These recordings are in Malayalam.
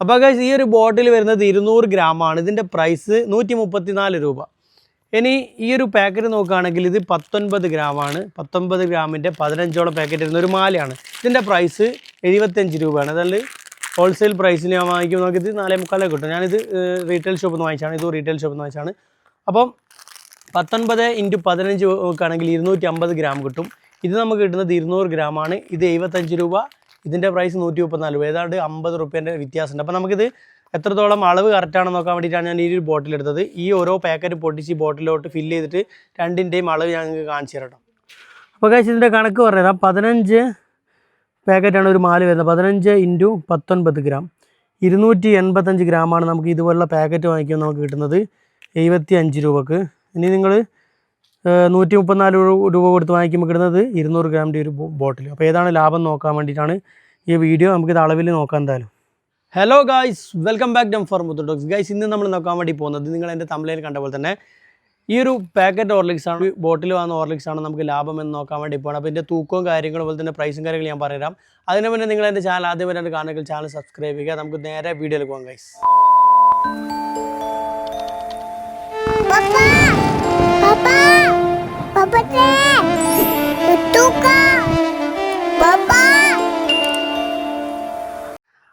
അപ്പോൾ ഗൈസ് ഈ ഒരു ബോട്ടിൽ വരുന്നത് ഇരുന്നൂറ് ഗ്രാമാണ് ഇതിന്റെ പ്രൈസ് നൂറ്റി മുപ്പത്തിനാല് രൂപ. ഇനി ഈ ഒരു പാക്കറ്റ് നോക്കുകയാണെങ്കിൽ ഇത് പത്തൊൻപത് ഗ്രാമാണ് പത്തൊൻപത് ഗ്രാമിന്റെ പതിനഞ്ചോളം പാക്കറ്റ് വരുന്ന ഒരു മാലയാണ്. ഇതിന്റെ പ്രൈസ് എഴുപത്തഞ്ച് രൂപയാണ്. അതായത് ഹോൾസെയിൽ പ്രൈസിൽ ഞാൻ വാങ്ങിക്കുമ്പോൾ നോക്കി ഇത് നാലേ മുക്കാലൊക്കെ കിട്ടും. ഞാനിത് റീറ്റെയിൽ ഷോപ്പിൽ നിന്ന് വാങ്ങിച്ചാണ് ഇത് റീറ്റെയിൽ ഷോപ്പിൽ നിന്ന് വാങ്ങിച്ചാണ് അപ്പം പത്തൊൻപത് ഇന്റു പതിനഞ്ച് നോക്കുകയാണെങ്കിൽ ഇരുന്നൂറ്റി അമ്പത് ഗ്രാം കിട്ടും. ഇത് നമുക്ക് കിട്ടുന്നത് ഇരുന്നൂറ് ഗ്രാമാണ് ഇത് എഴുപത്തഞ്ച് രൂപ. ഇതിന്റെ പ്രൈസ് നൂറ്റി മുപ്പത്തിനാല് രൂപ. ഏതാണ്ട് അമ്പത് റുപ്യേന്റെ വ്യത്യാസമുണ്ട്. അപ്പോൾ നമുക്കിത് എത്രത്തോളം അളവ് കറക്റ്റാണെന്ന് നോക്കാൻ വേണ്ടിയിട്ടാണ് ഞാൻ ഈ ഒരു ബോട്ടിൽ എടുത്തത്. ഈ ഓരോ പാക്കറ്റ് പൊട്ടിച്ച് ബോട്ടിലോട്ട് ഫില്ല് ചെയ്തിട്ട് രണ്ടിന്റെയും അളവ് ഞാൻ നിങ്ങൾക്ക് കാണിച്ചു തരാം അപ്പോൾ കഴിച്ച് ഇതിന്റെ കണക്ക് പറഞ്ഞുതരാം. പതിനഞ്ച് പാക്കറ്റാണ് ഒരു മാൽ വരുന്നത്. പതിനഞ്ച് ഇന്റു പത്തൊൻപത് ഗ്രാം. ഇരുന്നൂറ്റി എൺപത്തഞ്ച് ഗ്രാമാണ് നമുക്ക് ഇതുപോലുള്ള പാക്കറ്റ് വാങ്ങിക്കുമ്പോൾ നമുക്ക് കിട്ടുന്നത്. എഴുപത്തി അഞ്ച് രൂപക്ക്. ഇനി നിങ്ങൾ നൂറ്റി മുപ്പത്തിനാല് രൂപ കൊടുത്ത് വാങ്ങിക്കുമ്പോൾ കിട്ടുന്നത് ഇരുന്നൂറ് ഗ്രാമിന്റെ ഒരു ബോട്ടിൽ അപ്പോൾ ഏതാണ് ലാഭം നോക്കാൻ വേണ്ടിയിട്ടാണ് ഈ വീഡിയോ. നമുക്കിത് അളവിൽ നോക്കാൻ എന്തായാലും. ഹലോ ഗായ്സ് വെൽക്കം ബാക്ക് ഡം ഫോർ മുത്തോട്ടോക്സ് ഗൈസ് ഇന്ന് നമ്മൾ നോക്കാൻ വേണ്ടി പോകുന്നത് നിങ്ങൾ എന്റെ തമിഴിൽ കണ്ട പോലെ തന്നെ ഈ ഒരു പാക്കറ്റ് ഓർലിക്സ് ആണ് ബോട്ടിൽ വന്ന ഓർലിക്സ് ആണ് നമുക്ക് ലാഭം എന്ന് നോക്കാൻ വേണ്ടി പോകണം അപ്പോൾ ഇതിന്റെ തൂക്കവും കാര്യങ്ങളും പോലെ തന്നെ പ്രൈസും കാര്യങ്ങളും ഞാൻ പറയാം അതിന് മുന്നേ നിങ്ങൾ എന്റെ ചാനൽ ആദ്യമായിട്ട് കാണുമെങ്കിൽ ചാനൽ സബ്സ്ക്രൈബ് ചെയ്യുക. നമുക്ക് നേരെ വീഡിയോയിൽ പോകാം ഗൈസ്! Papa kak! Papa!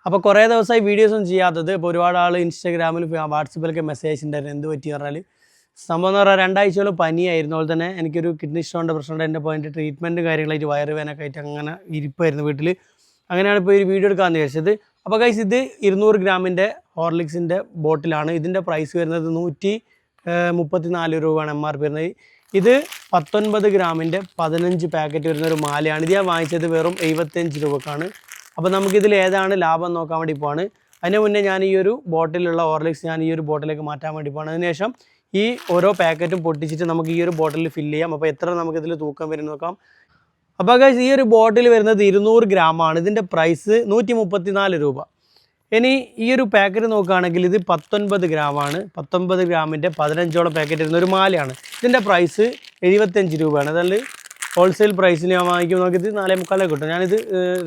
അപ്പോൾ കുറേ ദിവസമായി വീഡിയോസ് ഒന്നും ചെയ്യാത്തത് ഇപ്പോൾ ഒരുപാട് ആൾ ഇൻസ്റ്റാഗ്രാമിൽ വാട്സപ്പിലൊക്കെ മെസ്സേജ് ഉണ്ടായിരുന്നു എന്ത് പറ്റി പറഞ്ഞാൽ സംഭവം എന്ന് പറഞ്ഞാൽ രണ്ടാഴ്ചയോളം പനിയായിരുന്നു. അതുപോലെ തന്നെ എനിക്കൊരു കിഡ്നി സ്റ്റോണിന്റെ പ്രശ്നമുണ്ട് എന്റെ പോയിന്റ് ട്രീറ്റ്മെന്റ് കാര്യങ്ങളായിട്ട് വയറുവേനൊക്കെ ആയിട്ട് അങ്ങനെ ഇരിപ്പായിരുന്നു വീട്ടിൽ അങ്ങനെയാണ് ഇപ്പോൾ ഒരു വീഡിയോ എടുക്കാമെന്ന് വിചാരിച്ചത്. അപ്പോൾ കൈസ് ഇത് ഇരുന്നൂറ് ഗ്രാമിന്റെ ഹോർലിക്സിന്റെ ബോട്ടിലാണ് ഇതിന്റെ പ്രൈസ് വരുന്നത് നൂറ്റി മുപ്പത്തി നാല് രൂപയാണ് എം ആർ പി വരുന്നത്. ഇത് പത്തൊൻപത് ഗ്രാമിന്റെ പതിനഞ്ച് പാക്കറ്റ് വരുന്ന ഒരു മാലയാണ്. ഇത് ഞാൻ വാങ്ങിച്ചത് വെറും എഴുപത്തഞ്ച് രൂപക്കാണ്. അപ്പോൾ നമുക്കിതിൽ ഏതാണ് ലാഭം നോക്കാൻ വേണ്ടി പോവാണ്. അതിന് മുന്നേ ഞാൻ ഈ ഒരു ബോട്ടിലുള്ള ഓർലിക്സ് ഞാൻ ഈ ഒരു ബോട്ടിലേക്ക് മാറ്റാൻ വേണ്ടി പോവാണ്. അതിനുശേഷം ഈ ഓരോ പാക്കറ്റും പൊട്ടിച്ചിട്ട് നമുക്ക് ഈ ഒരു ബോട്ടിൽ ഫില്ല് ചെയ്യാം. അപ്പോൾ എത്ര നമുക്കിതിൽ തൂക്കം വരും നോക്കാം. അപ്പോൾ ഈ ഒരു ബോട്ടിൽ വരുന്നത് ഇരുന്നൂറ് ഗ്രാമാണ്. ഇതിന്റെ പ്രൈസ് നൂറ്റി രൂപ. ഇനി ഈ ഒരു പാക്കറ്റ് നോക്കുകയാണെങ്കിൽ ഇത് പത്തൊൻപത് ഗ്രാമാണ് പത്തൊൻപത് ഗ്രാമിന്റെ പതിനഞ്ചോളം പാക്കറ്റ് വരുന്ന ഒരു മാലയാണ്. ഇതിന്റെ പ്രൈസ് എഴുപത്തഞ്ച് രൂപയാണ്. അതായത് ഹോൾസെയിൽ പ്രൈസിൽ ഞാൻ വാങ്ങിക്കുമ്പോൾ നമുക്ക് ഇത് നാലേ മുക്കാലൊക്കെ കിട്ടും. ഞാനിത്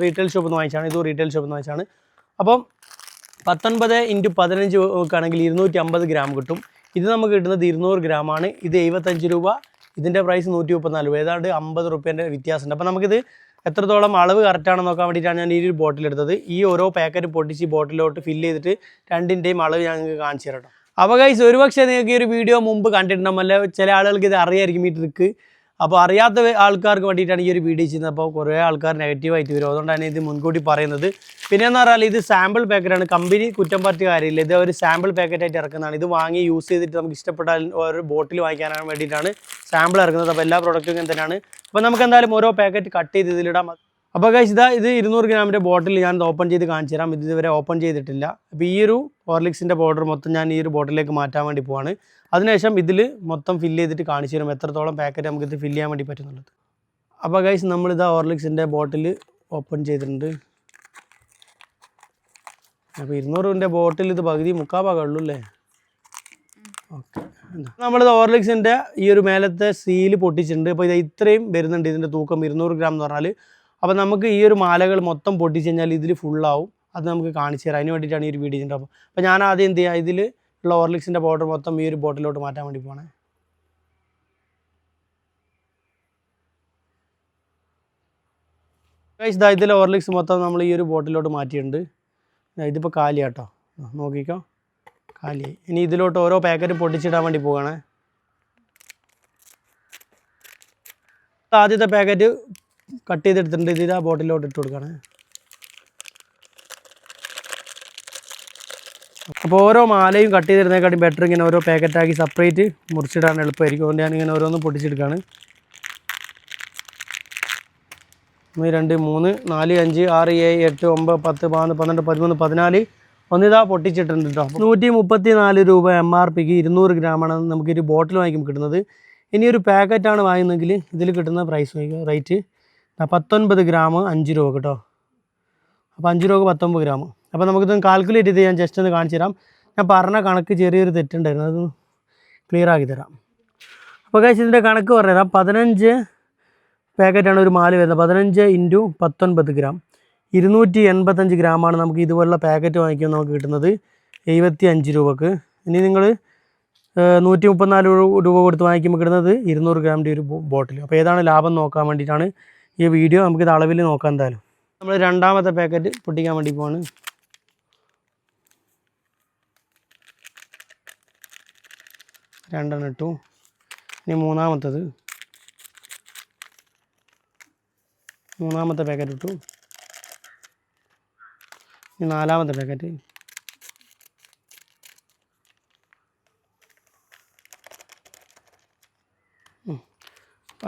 റീറ്റെയിൽ ഷോപ്പിൽ നിന്ന് വാങ്ങിച്ചാണ് ഇത് റീറ്റെയിൽ ഷോപ്പിൽ നിന്ന് വാങ്ങിച്ചാണ് അപ്പം പത്തൊൻപത് ഇന്റു പതിനഞ്ച് നോക്കുകയാണെങ്കിൽ ഇരുന്നൂറ്റി അമ്പത് ഗ്രാം കിട്ടും. ഇത് നമുക്ക് കിട്ടുന്നത് ഇരുന്നൂറ് ഗ്രാമാണ് ഇത് എഴുപത്തഞ്ച് രൂപ. ഇതിന്റെ പ്രൈസ് നൂറ്റി മുപ്പത്തിനാല് രൂപ. ഏതാണ്ട് അമ്പത് റുപ്യേന്റെ വ്യത്യാസമുണ്ട്. അപ്പോൾ നമുക്കിത് എത്രത്തോളം അളവ് കറക്റ്റാണെന്ന് നോക്കാൻ വേണ്ടിയിട്ടാണ് ഞാൻ ഈ ഒരു ബോട്ടിൽ എടുത്തത്. ഈ ഓരോ പാക്കറ്റ് പൊട്ടിച്ച് ബോട്ടിലോട്ട് ഫില്ല് ചെയ്തിട്ട് രണ്ടിന്റെയും അളവ് ഞാൻ നിങ്ങൾക്ക് കാണിച്ചു തരട്ടോ അപ്പോൾ ഗൈസ് ഒരുപക്ഷെ നിങ്ങൾക്ക് ഈ ഒരു വീഡിയോ മുമ്പ് കണ്ടിട്ടുണ്ടാകും അല്ലെ ചില ആളുകൾക്ക് ഇത് അറിയായിരിക്കും ഈ ട്രിക്ക് അപ്പോൾ അറിയാത്ത ആൾക്കാർക്ക് വേണ്ടിയിട്ടാണ് ഈ ഒരു വീഡിയോ ചെയ്യുന്നത്. അപ്പോൾ കുറേ ആൾക്കാർ നെഗറ്റീവായിട്ട് വരും. അതുകൊണ്ടാണ് ഇത് മുൻകൂട്ടി പറയുന്നത്. പിന്നെ എന്ന് പറഞ്ഞാൽ ഇത് സാമ്പിൾ പാക്കറ്റാണ് കമ്പനി കുറ്റം പറ്റിയ കാര്യമില്ല. ഇത് ഒരു സാമ്പിൾ പാക്കറ്റായിട്ട് ഇറക്കുന്നതാണ്. ഇത് വാങ്ങി യൂസ് ചെയ്തിട്ട് നമുക്ക് ഇഷ്ടപ്പെട്ടാൽ ഒരു ബോട്ടിൽ വാങ്ങിക്കാനാണ് വേണ്ടിയിട്ടാണ് സാമ്പിൾ ഇറക്കുന്നത്. അപ്പോൾ എല്ലാ പ്രോഡക്റ്റും ഇങ്ങനെ തന്നെയാണ്. അപ്പോൾ നമുക്ക് എന്തായാലും ഓരോ പാക്കറ്റ് കട്ട് ചെയ്ത് ഇതിലിടാം. അപ്പോൾ ഗൈസ് ഇതാ ഇത് ഇരുന്നൂറ് ഗ്രാമിന്റെ ബോട്ടിൽ ഞാൻ ഓപ്പൺ ചെയ്ത് കാണിച്ചു തരാം. ഇത് ഇതുവരെ ഓപ്പൺ ചെയ്തിട്ടില്ല. അപ്പോൾ ഈ ഒരു ഹോർലിക്സിന്റെ ബോർഡർ മൊത്തം ഞാൻ ഈ ഒരു ബോട്ടിലേക്ക് മാറ്റാൻ വേണ്ടി പോവാണ്. അതിനുശേഷം ഇതിൽ മൊത്തം ഫില്ല് ചെയ്തിട്ട് കാണിച്ചു തരും. എത്രത്തോളം പാക്കറ്റ് നമുക്ക് ഇത് ഫില്ല് ചെയ്യാൻ വേണ്ടി പറ്റുന്നുള്ളത്. അപ്പോൾ ഗൈസ് നമ്മളിതാ ഹോർലിക്സിന്റെ ബോട്ടിൽ ഓപ്പൺ ചെയ്തിട്ടുണ്ട്. അപ്പോൾ ഇരുന്നൂറിന്റെ ബോട്ടിൽ ഇത് പകുതി മുക്കാൽ ഭാഗമുള്ളൂ അല്ലേ? ഓക്കെ നമ്മളിത് ഓർലിക്സിന്റെ ഈ ഒരു മേലത്തെ സീൽ പൊട്ടിച്ചിട്ടുണ്ട്. അപ്പോൾ ഇത് ഇത്രയും വരുന്നുണ്ട് ഇതിന്റെ തൂക്കം. ഇരുന്നൂറ് ഗ്രാം എന്ന് പറഞ്ഞാൽ അപ്പോൾ നമുക്ക് ഈ ഒരു മാലകൾ മൊത്തം പൊട്ടിച്ച് കഴിഞ്ഞാൽ ഇതിൽ ഫുള്ളാവും അത് നമുക്ക് കാണിച്ചു തരാം. അതിന് വേണ്ടിയിട്ടാണ് ഈ ഒരു വീഡിയോ ചെയ്യുന്നത് അപ്പോൾ ഞാൻ ആദ്യം എന്ത് ചെയ്യുക ഇതിൽ ഉള്ള ഓർലിക്സിന്റെ പൗഡർ മൊത്തം ഈ ഒരു ബോട്ടിലോട്ട് മാറ്റാൻ വേണ്ടി പോകണേ ഗൈസ് ദാ ഇതിലെ ഓർലിക്സ് മൊത്തം നമ്മൾ ഈ ഒരു ബോട്ടിലോട്ട് മാറ്റിയിട്ടുണ്ട്. ഇതിപ്പോൾ കാലിയാട്ടോ നോക്കിക്കോ. കാലിയായി ഇനി ഇതിലോട്ട് ഓരോ പാക്കറ്റ് പൊട്ടിച്ചിടാൻ വേണ്ടി പോവുകയാണേ ആദ്യത്തെ പാക്കറ്റ് കട്ട് ചെയ്തെടുത്തിട്ടുണ്ട്. ഇത് ആ ബോട്ടിലോട്ട് ഇട്ട് കൊടുക്കുകയാണ് അപ്പോൾ ഓരോ മാലയും കട്ട് ചെയ്തിരുന്നേക്കാട്ടും ബെറ്റർ ഇങ്ങനെ ഓരോ പാക്കറ്റാക്കി സെപ്പറേറ്റ് മുറിച്ചിടാൻ എളുപ്പമായിരിക്കും. അതുകൊണ്ട് ഞാൻ ഇങ്ങനെ ഓരോന്ന് പൊട്ടിച്ചെടുക്കുകയാണ് ഒന്ന് രണ്ട് മൂന്ന് നാല് അഞ്ച് ആറ് ഏഴ് എട്ട് ഒമ്പത് പത്ത് പതിനൊന്ന് പന്ത്രണ്ട് പതിമൂന്ന് പതിനാല് ഒന്നിതാ പൊട്ടിച്ചിട്ടുണ്ട് കേട്ടോ നൂറ്റി മുപ്പത്തി നാല് രൂപ എം ആർ പിക്ക് ഇരുന്നൂറ് ഗ്രാമാണ് നമുക്കൊരു ബോട്ടിൽ വാങ്ങിക്കുമ്പോൾ കിട്ടുന്നത്. ഇനി ഒരു പാക്കറ്റാണ് വാങ്ങുന്നതെങ്കിൽ ഇതിൽ കിട്ടുന്ന പ്രൈസ് റേറ്റ് പത്തൊൻപത് ഗ്രാം അഞ്ച് രൂപ കേട്ടോ. അപ്പോൾ അഞ്ച് രൂപ പത്തൊമ്പത് ഗ്രാം. അപ്പോൾ നമുക്കിതൊന്ന് കാൽക്കുലേറ്റ് ചെയ്ത് ഞാൻ ജസ്റ്റ് ഒന്ന് കാണിച്ചു തരാം. ഞാൻ പറഞ്ഞ കണക്ക് ചെറിയൊരു തെറ്റുണ്ടായിരുന്നു. അത് ക്ലിയർ ആക്കി തരാം. അപ്പോൾ കഴിച്ച് ഇതിന്റെ കണക്ക് പറഞ്ഞുതരാം. പതിനഞ്ച് പാക്കറ്റാണ് ഒരു മാല വരുന്നത്. പതിനഞ്ച് ഇന്റു പത്തൊൻപത് ഗ്രാം. ഇരുന്നൂറ്റി എൺപത്തഞ്ച് ഗ്രാമാണ് നമുക്ക് ഇതുപോലുള്ള പാക്കറ്റ് വാങ്ങിക്കുമ്പോൾ നമുക്ക് കിട്ടുന്നത്. എഴുപത്തി അഞ്ച് രൂപക്ക്. ഇനി നിങ്ങൾ നൂറ്റി മുപ്പത്തിനാല് രൂപ കൊടുത്ത് വാങ്ങിക്കുമ്പോൾ കിട്ടുന്നത് ഇരുന്നൂറ് ഗ്രാമിന്റെ ഒരു ബോട്ടിൽ അപ്പോൾ ഏതാണ് ലാഭം നോക്കാൻ വേണ്ടിയിട്ടാണ് ഈ വീഡിയോ നമുക്കിത് അളവിൽ നോക്കാം എന്തായാലും. നമ്മൾ രണ്ടാമത്തെ പാക്കറ്റ് പൊട്ടിക്കാൻ വേണ്ടി പോവാണ്. രണ്ടെണ്ണം ഇട്ടു. ഇനി മൂന്നാമത്തത്. മൂന്നാമത്തെ പാക്കറ്റ് ഇട്ടു. ഇനി നാലാമത്തെ പാക്കറ്റ്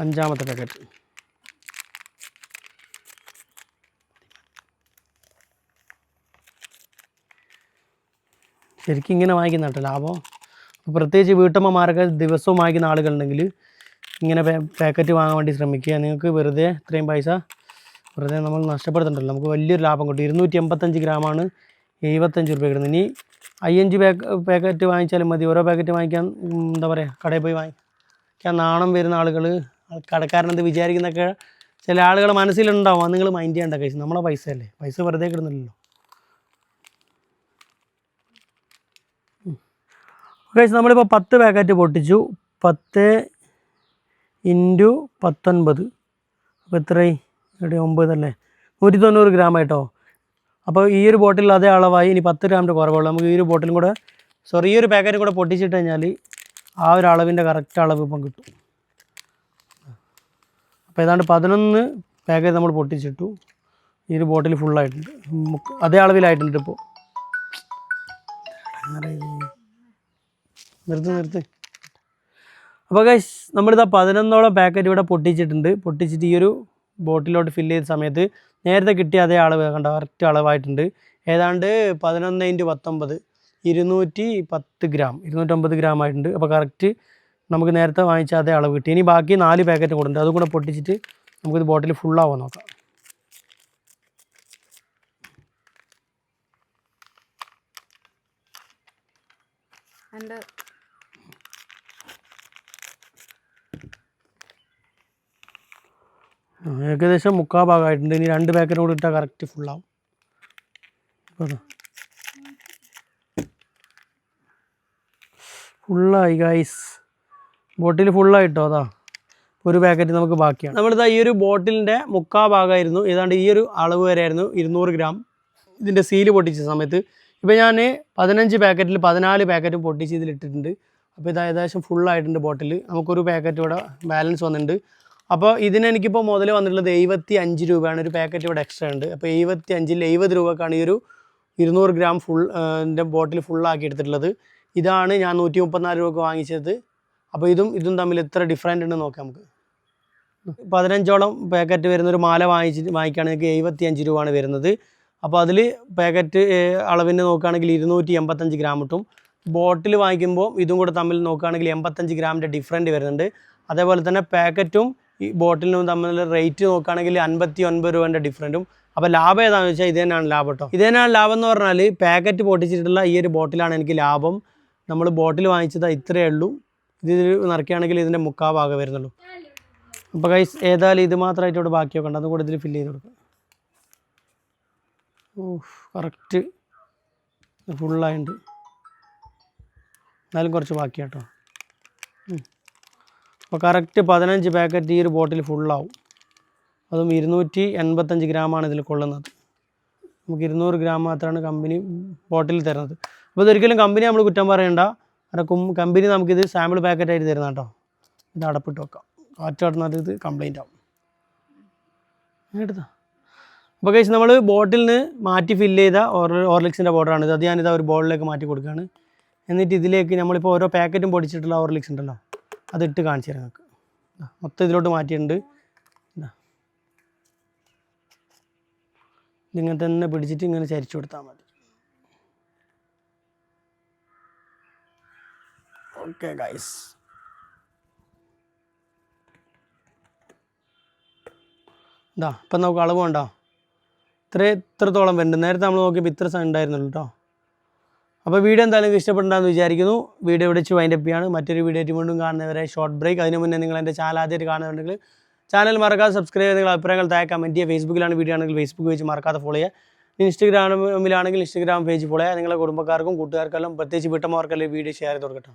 അഞ്ചാമത്തെ പാക്കറ്റ് ശരിക്കും ഇങ്ങനെ വാങ്ങിക്കുന്ന കേട്ടോ ലാഭം. പ്രത്യേകിച്ച് വീട്ടമ്മമാരൊക്കെ ദിവസവും വാങ്ങിക്കുന്ന ആളുകളുണ്ടെങ്കിൽ ഇങ്ങനെ പാക്കറ്റ് വാങ്ങാൻ വേണ്ടി ശ്രമിക്കുക. നിങ്ങൾക്ക് വെറുതെ ഇത്രയും പൈസ വെറുതെ നമ്മൾ നഷ്ടപ്പെടുത്തണ്ടല്ലോ. നമുക്ക് വലിയൊരു ലാഭം കിട്ടും. ഇരുന്നൂറ്റി എൺപത്തഞ്ച് ഗ്രാമാണ് എഴുപത്തഞ്ച് രൂപ കിട്ടുന്നത്. ഇനി അയ്യഞ്ച് പാക്ക് പാക്കറ്റ് വാങ്ങിച്ചാലും മതി. ഓരോ പാക്കറ്റ് വാങ്ങിക്കാൻ എന്താ പറയുക കടയിൽ പോയി വാങ്ങിക്കാൻ നാണം വരുന്ന ആളുകൾ കടക്കാരനെന്ത് വിചാരിക്കുന്നൊക്കെ ചില ആളുകൾ മനസ്സിലുണ്ടാവും. നിങ്ങൾ മൈൻഡ് ചെയ്യേണ്ട കഴിച്ചു നമ്മളെ പൈസ അല്ലേ പൈസ വെറുതെ കിടുന്നില്ലല്ലോ കഴിച്ച് നമ്മളിപ്പോൾ പത്ത് പാക്കറ്റ് പൊട്ടിച്ചു. പത്ത് ഇന്റു പത്തൊൻപത്. അപ്പോൾ എത്രയായി? ഇവിടെ ഒമ്പതല്ലേ? നൂറ്റി തൊണ്ണൂറ് ഗ്രാം ആയിട്ടോ? അപ്പോൾ ഈ ഒരു ബോട്ടിൽ അതേ അളവായി. ഇനി പത്ത് ഗ്രാമിന്റെ കുറവുള്ളൂ. നമുക്ക് ഈ ഒരു ബോട്ടിലും കൂടെ സോറി ഈ ഒരു പാക്കറ്റും കൂടെ പൊട്ടിച്ചിട്ട് കഴിഞ്ഞാൽ ആ ഒരു അളവിന്റെ കറക്റ്റ് അളവ് ഇപ്പം കിട്ടും. അപ്പോൾ ഏതാണ്ട് പതിനൊന്ന് പാക്കറ്റ് നമ്മൾ പൊട്ടിച്ചിട്ടു. ഈ ഒരു ബോട്ടിൽ ഫുള്ളായിട്ടുണ്ട് അതേ അളവിലായിട്ടുണ്ട് ഇപ്പോൾ നിർത്ത് നിർത്ത്. അപ്പോൾ ഗൈസ് നമ്മളിതാ പതിനൊന്നോളം പാക്കറ്റ് ഇവിടെ പൊട്ടിച്ചിട്ടുണ്ട്. പൊട്ടിച്ചിട്ട് ഈ ഒരു ബോട്ടിലോട്ട് ഫില്ല് ചെയ്ത സമയത്ത് നേരത്തെ കിട്ടിയ അതേ അളവ് കണ്ട? കറക്റ്റ് അളവായിട്ടുണ്ട്. ഏതാണ്ട് പതിനൊന്ന് ഇന്റു പത്തൊമ്പത്. ഇരുന്നൂറ്റി പത്ത് ഗ്രാം ഇരുന്നൂറ്റമ്പത് ഗ്രാം ആയിട്ടുണ്ട്. അപ്പോൾ കറക്റ്റ് നമുക്ക് നേരത്തെ വാങ്ങിച്ച അതേ അളവ് കിട്ടി. ഇനി ബാക്കി നാല് പാക്കറ്റ് കൂടെ ഉണ്ട്. അതും കൂടെ പൊട്ടിച്ചിട്ട് നമുക്കിത് ബോട്ടിൽ ഫുള്ളാവാൻ നോക്കാം. എന്റെ ഏകദേശം മുക്കാ ഭാഗമായിട്ടുണ്ട്. ഇനി രണ്ട് പാക്കറ്റ് കൂടി ഇട്ടാൽ കറക്റ്റ് ഫുള്ളാവും ഫുള്ളായി ഗൈസ് ബോട്ടിൽ ഫുള്ളായിട്ടോ അതാ. ഒരു പാക്കറ്റ് നമുക്ക് ബാക്കിയാണ്. നമ്മളിതാ ഈ ഒരു ബോട്ടിലിന്റെ മുക്കാ ഭാഗമായിരുന്നു. ഏതാണ്ട് ഈ ഒരു അളവ് വരെയായിരുന്നു. ഇരുന്നൂറ് ഗ്രാം ഇതിന്റെ സീൽ പൊട്ടിച്ച സമയത്ത്. ഇപ്പോൾ ഞാൻ പതിനഞ്ച് പാക്കറ്റിൽ പതിനാല് പാക്കറ്റും പൊട്ടിച്ച് ഇതിലിട്ടിട്ടുണ്ട്. അപ്പോൾ ഇത് ഏകദേശം ഫുള്ളായിട്ടുണ്ട് ബോട്ടിൽ നമുക്കൊരു പാക്കറ്റ് ഇവിടെ ബാലൻസ് വന്നിട്ടുണ്ട്. അപ്പോൾ ഇതിനെനിക്കിപ്പോൾ മുതൽ വന്നിട്ടുള്ളത് എഴുപത്തി അഞ്ച് രൂപയാണ്. ഒരു പാക്കറ്റ് ഇവിടെ എക്സ്ട്രാ ഉണ്ട്. അപ്പോൾ എഴുപത്തി അഞ്ചിൽ എഴുപത് രൂപക്കാണ് ഈ ഒരു ഇരുന്നൂറ് ഗ്രാം ഫുൾ എന്റെ ബോട്ടിൽ ഫുള്ളാക്കി എടുത്തിട്ടുള്ളത്. ഇതാണ് ഞാൻ നൂറ്റി മുപ്പത്തിനാല് രൂപക്ക് വാങ്ങിച്ചത്. അപ്പോൾ ഇതും ഇതും തമ്മിൽ എത്ര ഡിഫറന്റ് ഉണ്ട് നോക്കാം നമുക്ക്. പതിനഞ്ചോളം പാക്കറ്റ് വരുന്ന ഒരു മാല വാങ്ങിച്ച് വാങ്ങിക്കുകയാണെങ്കിൽ എഴുപത്തി അഞ്ച് രൂപയാണ് വരുന്നത്. അപ്പോൾ അതിൽ പാക്കറ്റ് അളവിന് നോക്കുകയാണെങ്കിൽ ഇരുന്നൂറ്റി എൺപത്തഞ്ച് ഗ്രാം കിട്ടും. ബോട്ടിൽ വാങ്ങിക്കുമ്പോൾ ഇതും കൂടെ തമ്മിൽ നോക്കുകയാണെങ്കിൽ എൺപത്തഞ്ച് ഗ്രാമിന്റെ ഡിഫറന്റ് വരുന്നുണ്ട്. അതേപോലെ തന്നെ പാക്കറ്റും ഈ ബോട്ടിലും തമ്മിലുള്ള റേറ്റ് നോക്കുകയാണെങ്കിൽ അൻപത്തി ഒൻപത് രൂപേന്റെ ഡിഫറന്റും അപ്പോൾ ലാഭം ഏതാണെന്ന് വെച്ചാൽ ഇത് തന്നെയാണ് ലാഭം കേട്ടോ ഇത് തന്നെയാണ് ലാഭം എന്ന് പറഞ്ഞാൽ പാക്കറ്റ് പൊട്ടിച്ചിട്ടുള്ള ഈ ഒരു ബോട്ടിലാണ് എനിക്ക് ലാഭം. നമ്മൾ ബോട്ടിൽ വാങ്ങിച്ചത് ഇത്രയേ ഉള്ളൂ. ഇത് നിറയ്ക്കുകയാണെങ്കിൽ ഇതിന്റെ മുക്കാ ഭാഗം വരുന്നുള്ളൂ. അപ്പോൾ കൈ ഏതായാലും ഇത് മാത്രമായിട്ട് ഇവിടെ ബാക്കിയൊക്കെ ഉണ്ട് അതും കൂടെ ഇതിൽ ഫില്ല് ചെയ്ത് കൊടുക്കുക ഓ കറക്റ്റ് ഫുള്ളായിട്ടുണ്ട് എന്നാലും കുറച്ച് ബാക്കി കേട്ടോ അപ്പോൾ കറക്റ്റ് പതിനഞ്ച് പാക്കറ്റ് ഈ ഒരു ബോട്ടിൽ ഫുള്ളാവും അതും ഇരുന്നൂറ്റി എൺപത്തഞ്ച് ഗ്രാമാണ് ഇതിൽ കൊള്ളുന്നത്. നമുക്ക് ഇരുന്നൂറ് ഗ്രാം മാത്രമാണ് കമ്പനി ബോട്ടിൽ തരുന്നത്. അപ്പോൾ ഇതൊരിക്കലും കമ്പനി നമ്മൾ കുറ്റം പറയണ്ട. കാരണം കമ്പനി നമുക്കിത് സാമ്പിൾ പാക്കറ്റ് ആയിട്ട് തരുന്ന കേട്ടോ. ഇത് അടപ്പിട്ട് വെക്കാം. കാറ്റ് ഇത് കംപ്ലൈന്റ് ആവും. എടുത്താ. അപ്പോൾ കഴിച്ച് നമ്മൾ ബോട്ടിൽ നിന്ന് മാറ്റി ഫില്ല് ചെയ്ത ഓർ ഓർലിക്സിന്റെ ബോർഡറാണ് ഇത്. അത് ഞാനിത് ഒരു ബോളിലേക്ക് മാറ്റി കൊടുക്കുകയാണ്. എന്നിട്ട് ഇതിലേക്ക് നമ്മളിപ്പോൾ ഓരോ പാക്കറ്റും പൊടിച്ചിട്ടുള്ള ഓർലിക്സ് ഉണ്ടല്ലോ. അതിട്ട് കാണിച്ചു തരാം നിങ്ങൾക്ക് മൊത്തം ഇതിലോട്ട് മാറ്റിയിട്ടുണ്ട്. ഇതിങ്ങനെ തന്നെ പിടിച്ചിട്ട് ഇങ്ങനെ ചരിച്ചു കൊടുത്താൽ മതി. ഓക്കെ ഗൈസ് ഇതാ ഇപ്പം നമുക്ക് അളവ് ഉണ്ടോ ഇത്ര ഇത്രത്തോളം വരുന്നുണ്ട് നേരത്തെ നമ്മൾ നോക്കിയപ്പോൾ ഇത്ര ഉണ്ടായിരുന്നുള്ളൂ കേട്ടോ അപ്പോൾ വീഡിയോ എന്തായാലും ഇഷ്ടപ്പെട്ടുണ്ടാകുന്ന വിചാരിക്കുന്നു. വീഡിയോ ഇവിടെ വെച്ച് വൈൻഡപ്പ് ചെയ്യാണ്. മറ്റൊരു വീഡിയോ ആയിട്ട് വീണ്ടും കാണുന്നവരെ ഷോർട്ട് ബ്രേക്ക് അതിന് മുന്നേ നിങ്ങൾ എന്റെ ചാനൽ ആദ്യമായിട്ട് കാണുന്നുണ്ടെങ്കിൽ ചാനൽ മറക്കാതെ സബ്സ്ക്രൈബ് ചെയ്ത് നിങ്ങൾ അഭിപ്രായങ്ങൾ താഴെ കമന്റ് ചെയ്യുക. ഫേസ്ബുക്കിലാണ് വീഡിയോ ആണെങ്കിൽ ഫേസ്ബുക്ക് വെച്ച് മറക്കാതെ ഫോളോ ചെയ്യുക. ഇൻസ്റ്റഗ്രാമിലാണെങ്കിൽ ഇൻസ്റ്റഗ്രാം പേജ് ഫോളോ ചെയ്യുക. നിങ്ങളുടെ കുടുംബക്കാർക്കും കൂട്ടുകാർക്കെല്ലാം പ്രത്യേകിച്ച് വീട്ടമ്മമാർക്കെല്ലാം വീഡിയോ ഷെയർ ചെയ്ത് കൊടുക്കട്ടെ.